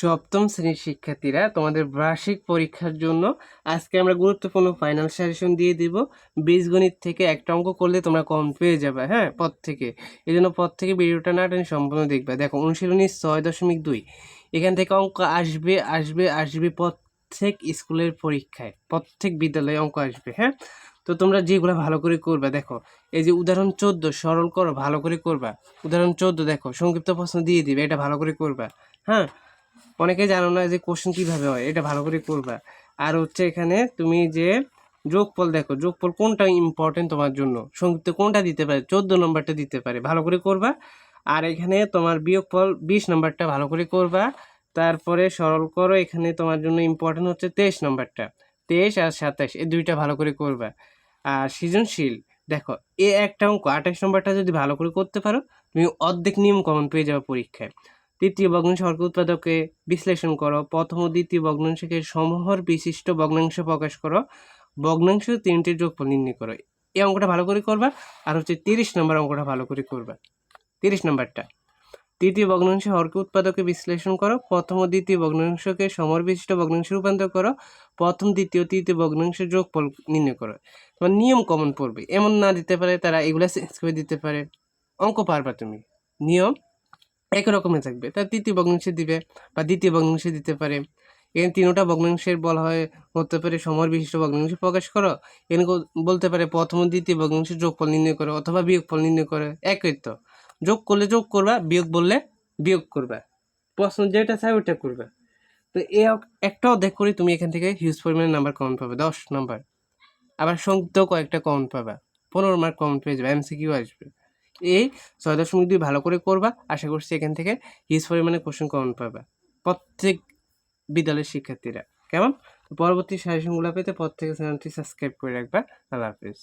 সপ্তম শ্রেণির শিক্ষার্থীরা তোমাদের বার্ষিক পরীক্ষার জন্য আজকে আমরা গুরুত্বপূর্ণ ফাইনাল সাজেশন দিয়ে দিব। বীজগণিত থেকে একটা অঙ্ক করলে তোমরা কম পেয়ে যাবে হ্যাঁ পদ থেকে। এই জন্য পদ থেকে ভিডিওটা না টেনে সম্পূর্ণ দেখবে। দেখো, অনুশীলনী ছয় দশমিক দুই। এখান থেকে অঙ্ক আসবে আসবে আসবে প্রত্যেক স্কুলের পরীক্ষায়, প্রত্যেক বিদ্যালয়ে অঙ্ক আসবে হ্যাঁ? তো তোমরা যেগুলো ভালো করে করবে, দেখো, এই যে উদাহরণ চোদ্দ, সরল করো, ভালো করে করবা। উদাহরণ চোদ্দ, দেখো, সংক্ষিপ্ত প্রশ্ন দিয়ে দিবে, এটা ভালো করে করবা হ্যাঁ? অনেকে জানো না যে কোশ্চেন কীভাবে হয়, এটা ভালো করে করবা। আর হচ্ছে এখানে তুমি যে যোগফল দেখো, যোগফল কোনটা ইম্পর্টেন্ট তোমার জন্য? সংক্ষিপ্ত কোনটা দিতে পারে? চোদ্দ নম্বরটা দিতে পারে, ভালো করে করবা। আর এখানে তোমার বিয়োগফল বিশ নম্বরটা ভালো করে করবা। তারপরে সরল করো, এখানে তোমার জন্য ইম্পর্টেন্ট হচ্ছে তেইশ নম্বরটা। তেইশ আর সাতাশ এই দুইটা ভালো করে করবা। আর সৃজনশীল, দেখো, এ একটা অঙ্ক আঠাশ নম্বরটা যদি ভালো করে করতে পারো, তুমি অর্ধেক নিয়ম কমন পেয়ে যাবে পরীক্ষায়। তৃতীয় ভগ্নাংশ অর্ক উৎপাদকে বিশ্লেষণ করো। প্রথম ও দ্বিতীয় ভগ্নাংশকে সমহর বিশিষ্ট ভগ্নাংশ প্রকাশ করো। ভগ্নাংশ তিনটির যোগফল নির্ণয় করো। এই অঙ্কটা ভালো করে করবা আর হচ্ছে তিরিশ নম্বর অঙ্কটা ভালো করে করবা। তিরিশ নম্বরটা। তৃতীয় ভগ্নাংশ অর্ক উৎপাদকে বিশ্লেষণ করো। প্রথম ও দ্বিতীয় ভগ্নাংশকে সমর বিশিষ্ট ভগ্নাংশে রূপান্তর করো। প্রথম, দ্বিতীয়, তৃতীয় ভগ্নাংশের যোগফল নির্ণয় করো। তোমার নিয়ম কমন পড়বে। এমন না দিতে পারে তারা এগুলা চেঞ্জ করে দিতে পারে। অঙ্ক পারবা তুমি। নিয়ম একই রকমের থাকবে। তার তৃতীয় ভগ্নাংশে দিবে বা দ্বিতীয় ভগ্নাংশে দিতে পারে। এখানে তিনোটা ভগ্নাংশের বলা হয়, হতে পারে সমর বিশিষ্ট ভগ্নাংশ প্রকাশ করো। এখানে বলতে পারে প্রথম দ্বিতীয় ভগ্নাংশের যোগফল নির্ণয় করো অথবা বিয়োগফল নির্ণয় করো। একই তো। যোগ করলে যোগ করবা, বিয়োগ বললে বিয়োগ করবা। প্রশ্ন যেটা চাই ওটা করবা। তো এ এক- একটা অধ্যায় করে, তুমি এখান থেকে হিউজ পরিমাণে নাম্বার কমন পাবে, দশ নাম্বার আবার সংযুক্ত কয়েকটা কমন পাবা। পনেরো মার্ক কমন পেয়ে যাবে এমসিকিউ আসবে। এই ছয় দশমিক দুই ভালো করে করবা, আশা করছি এখান থেকে হিউজ পরিমাণে কোশ্চেন কমন পাবা। প্রত্যেক বিদ্যালয়ের শিক্ষার্থীরা। কেমন? পরবর্তী সাজেশনগুলো পেতে প্রত্যেক চ্যানেলটি সাবস্ক্রাইব করে রাখবা। আল্লাহ হাফিজ।